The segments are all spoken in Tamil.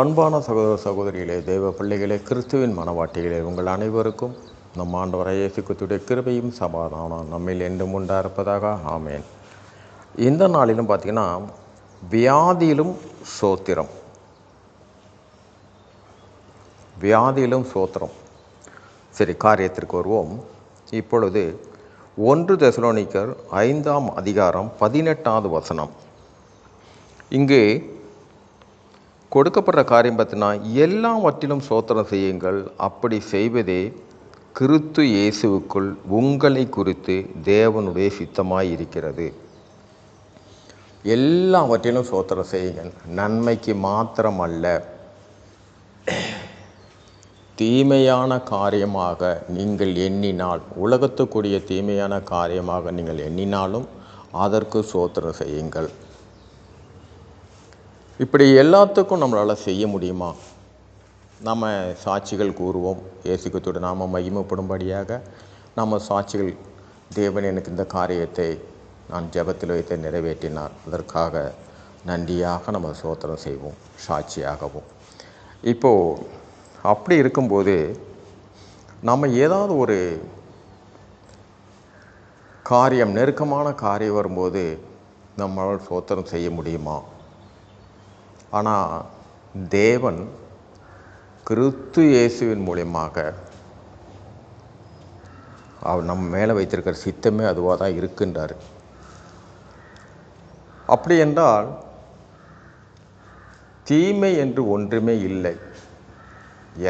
அன்பான சகோதர சகோதரிகளே தேவ பிள்ளைகளே கிறிஸ்துவின் மனவாட்டிகளே உங்கள் அனைவருக்கும் நம் ஆண்டவரை இயேசுக்குத்துடைய கிருபையும் சமாதானம் நம்மில் என்றும் உண்டா இருப்பதாக ஆமேன். இந்த நாளிலும் பார்த்தீங்கன்னா வியாதியிலும் சோத்திரம். வியாதியிலும் சோத்திரம். சரி காரியத்திற்கு வருவோம். இப்பொழுது ஒன்று தெசலோனிக்கர் ஐந்தாம் அதிகாரம் பதினெட்டாவது வசனம். இங்கு கொடுக்கப்படுற காரியம் பார்த்தீங்கன்னா எல்லாவற்றிலும் சோத்திரம் செய்யுங்கள். அப்படி செய்வதே கிறித்து இயேசுவுக்குள் உங்களை குறித்து தேவனுடைய சித்தமாய் இருக்கிறது. எல்லாவற்றிலும் சோத்திரம் செய்யுங்கள். நன்மைக்கு மாத்திரம் அல்ல தீமையான காரியமாக நீங்கள் எண்ணினால் உலகத்துக்குரிய தீமையான காரியமாக நீங்கள் எண்ணினாலும் அதற்கு சோத்திரம் செய்யுங்கள். இப்படி எல்லாத்துக்கும் நம்மளால் செய்ய முடியுமா? நம்ம சாட்சிகள் கூறுவோம். இயேசுக்கத்தோடு நாம் மகிமைப்படும்படியாக நம்ம சாட்சிகள். தேவன் எனக்கு இந்த காரியத்தை நான் ஜெபத்தில் வைத்து நிறைவேற்றினார். அதற்காக நன்றியாக நம்ம சோத்திரம் செய்வோம். சாட்சியாகவும். இப்போது அப்படி இருக்கும்போது நம்ம ஏதாவது ஒரு காரியம் நெருக்கமான காரியம் வரும்போது நம்மளால் சோத்திரம் செய்ய முடியுமா? ஆனால் தேவன் கிறிஸ்து இயேசுவின் மூலியமாக அவர் நம்ம மேலே வைத்திருக்கிற சித்தமே அதுவாக தான் இருக்கின்றார். அப்படி என்றால் தீமை என்று ஒன்றுமே இல்லை.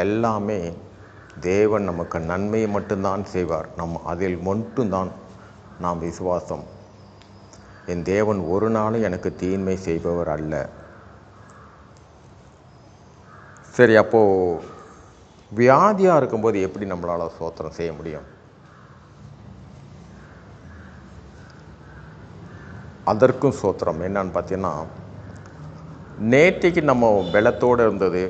எல்லாமே தேவன் நமக்கு நன்மையை மட்டும்தான் செய்வார். நம் அதில் மட்டும்தான் நாம் விசுவாசம். என் தேவன் ஒரு நாளும் எனக்கு தீமை செய்பவர் அல்ல. சரி அப்போது வியாதியாக இருக்கும்போது எப்படி நம்மளால் சோத்திரம் செய்ய முடியும்? அதற்கும் சோத்திரம் என்னன்னு பார்த்தீங்கன்னா நேற்றைக்கு நம்ம பலத்தோடு இருந்தது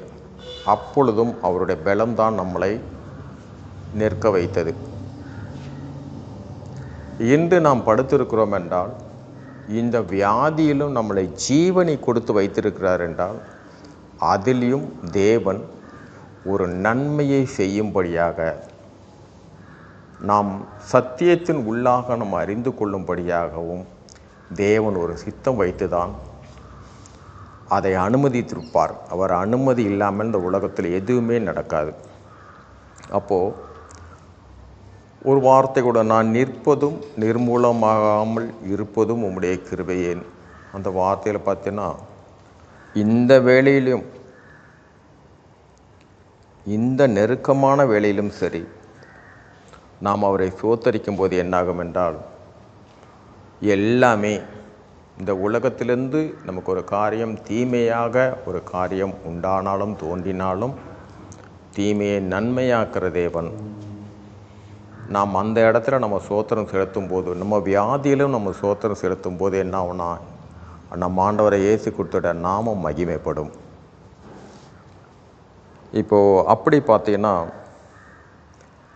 அப்பொழுதும் அவருடைய பலம்தான் நம்மளை நிற்க வைத்தது. இன்று நாம் படுத்திருக்கிறோம் என்றால் இந்த வியாதியிலும் நம்மளை ஜீவனை கொடுத்து வைத்திருக்கிறார் என்றால் அதிலும் தேவன் ஒரு நன்மையை செய்யும்படியாக நாம் சத்தியத்தின் உள்ளாக நாம் அறிந்து கொள்ளும்படியாகவும் தேவன் ஒரு சித்தம் வைத்துதான் அதை அனுமதித்திருப்பார். அவர் அனுமதி இல்லாமல் இந்த உலகத்தில் எதுவுமே நடக்காது. அப்போது ஒரு வார்த்தை கூட நான் நிற்பதும் நிர்மூலமாகாமல் இருப்பதும் உம்முடைய கிருபையேன் அந்த வார்த்தையில் பார்த்தீங்கன்னா இந்த வேளையிலும் இந்த நெருக்கமான வேளையிலும் சரி நாம் அவரை சோத்தரிக்கும் போது என்னாகும் என்றால் எல்லாமே இந்த உலகத்திலிருந்து நமக்கு ஒரு காரியம் தீமையாக ஒரு காரியம் உண்டானாலும் தோன்றினாலும் தீமையை நன்மையாக்கிற தேவன். நாம் அந்த இடத்துல நம்ம சோத்திரம் செலுத்தும் போது நம்ம வியாதியிலும் நம்ம சோத்திரம் செலுத்தும் போது என்ன ஆகுனா நம்ம ஆண்டவரை இயேசு கொடுத்துட நாமம் மகிமைப்படும். இப்போது அப்படி பார்த்தீங்கன்னா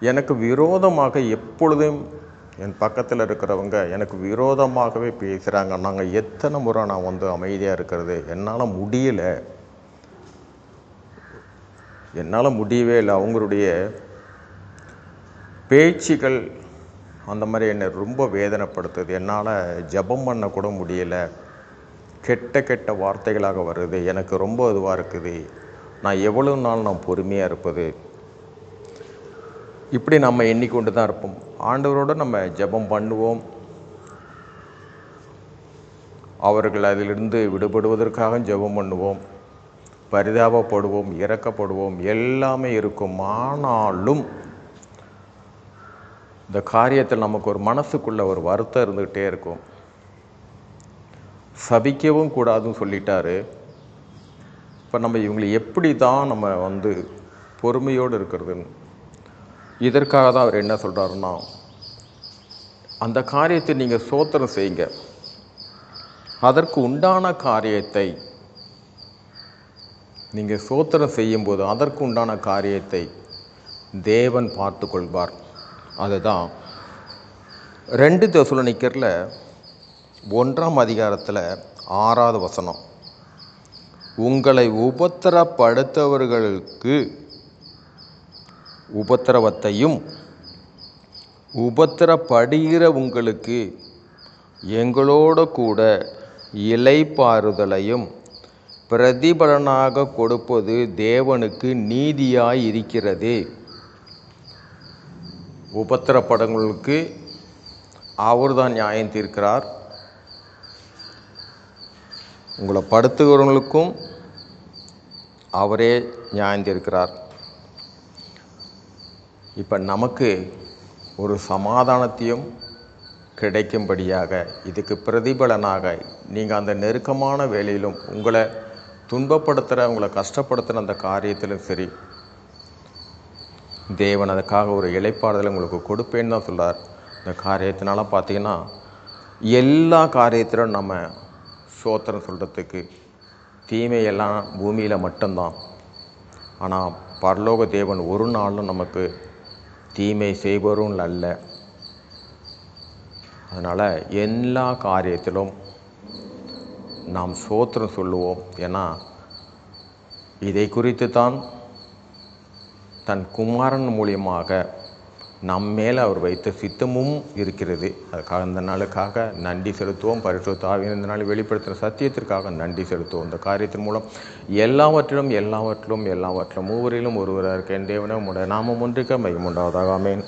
எனக்கு விரோதமாக எப்பொழுதும் என் பக்கத்தில் இருக்கிறவங்க எனக்கு விரோதமாகவே பேசுகிறாங்க நாங்கள் எத்தனை முறை நான் வந்து அமைதியாக இருக்கிறது? என்னால் முடியலை. என்னால் முடியவே இல்லை. அவங்களுடைய பேச்சுகள் அந்த மாதிரி என்னை ரொம்ப வேதனைப்படுத்துது. என்னால் ஜபம் பண்ண கூட முடியலை. கெட்ட கெட்ட வார்த்தைகளாக வருது. எனக்கு ரொம்ப இதுவாக இருக்குது. நான் எவ்வளவு நாள் நான் பொறுமையாக இருப்பது? இப்படி நம்ம எண்ணிக்கொண்டு தான் இருப்போம். ஆண்டவரோடு நம்ம ஜெபம் பண்ணுவோம். அவர்கள் அதிலிருந்து விடுபடுவதற்காக ஜெபம் பண்ணுவோம். பரிதாபப்படுவோம் இறக்கப்படுவோம் எல்லாமே இருக்கும். ஆனாலும் இந்த காரியத்தில் நமக்கு ஒரு மனசுக்குள்ள ஒரு வருத்தம் இருந்துக்கிட்டே இருக்கும். சபிக்கவும் கூடாதுன்னு சொல்லிட்டாரு. இப்போ நம்ம இவங்களை எப்படி தான் நம்ம வந்து பொறுமையோடு இருக்கிறதுன்னு இதற்காக தான் அவர் என்ன சொல்கிறாருன்னா அந்த காரியத்தை நீங்கள் சோத்திரம் செய்யுங்க. அதற்கு உண்டான காரியத்தை நீங்கள் சோத்திரம் செய்யும்போது அதற்கு உண்டான காரியத்தை தேவன் பார்த்து கொள்வார் அதுதான் ரெண்டு தெசலோனிக்கரில் ஒன்றாம் அதிகாரத்தில் ஆறாவது வசனம். உங்களை உபத்திரப்படுத்தவர்களுக்கு உபத்திரவத்தையும் உபத்திரப்படுகிற உங்களுக்கு எங்களோடு கூட இலைப்பாறுதலையும் பிரதிபலனாக கொடுப்பது தேவனுக்கு நீதியாய் இருக்கிறது உபத்திரப்படங்களுக்கு அவர்தான் நியாயம் தீர்க்கிறார். உங்களை படுத்துகிறவங்களுக்கும் அவரே நியாயம் இப்போ நமக்கு ஒரு சமாதானத்தையும் கிடைக்கும்படியாக இதுக்கு பிரதிபலனாக நீங்கள் அந்த நெருக்கமான வேலையிலும் உங்களை துன்பப்படுத்துகிற உங்களை கஷ்டப்படுத்துகிற அந்த காரியத்திலும் சரி தேவன் அதுக்காக ஒரு இலைப்பாறுதலை உங்களுக்கு கொடுப்பேன்னு தான் சொல்கிறார் இந்த காரியத்தினால பார்த்தீங்கன்னா எல்லா காரியத்திலும் நம்ம சோத்திரம் சொல்கிறதுக்கு தீமையெல்லாம் பூமியில் மட்டும்தான். ஆனால் பரலோக தேவன் ஒரு நாளும் நமக்கு தீமை செய்பவரும் அல்ல. அதனால் எல்லா காரியத்திலும் நாம் சோத்திரம் சொல்லுவோம். ஏன்னா இதை குறித்து தான் தன் குமாரன் மூலியமாக நம் மேலே அவர் வைத்த சித்தமும் இருக்கிறது. அதுக்காக இந்த நாளுக்காக நன்றி செலுத்துவோம். பரிசுத்தாவின் இந்த நாள் வெளிப்படுத்துகிற சத்தியத்திற்காக நன்றி செலுத்துவோம். இந்த காரியத்தின் மூலம் எல்லாவற்றிலும் எல்லாவற்றிலும் எல்லாவற்றிலும் மூவரிலும் ஒருவராக இருக்க என் தேவனே உடைய நாமம் ஒன்றுக்க மையம் உண்டாவதாக. ஆமேன்.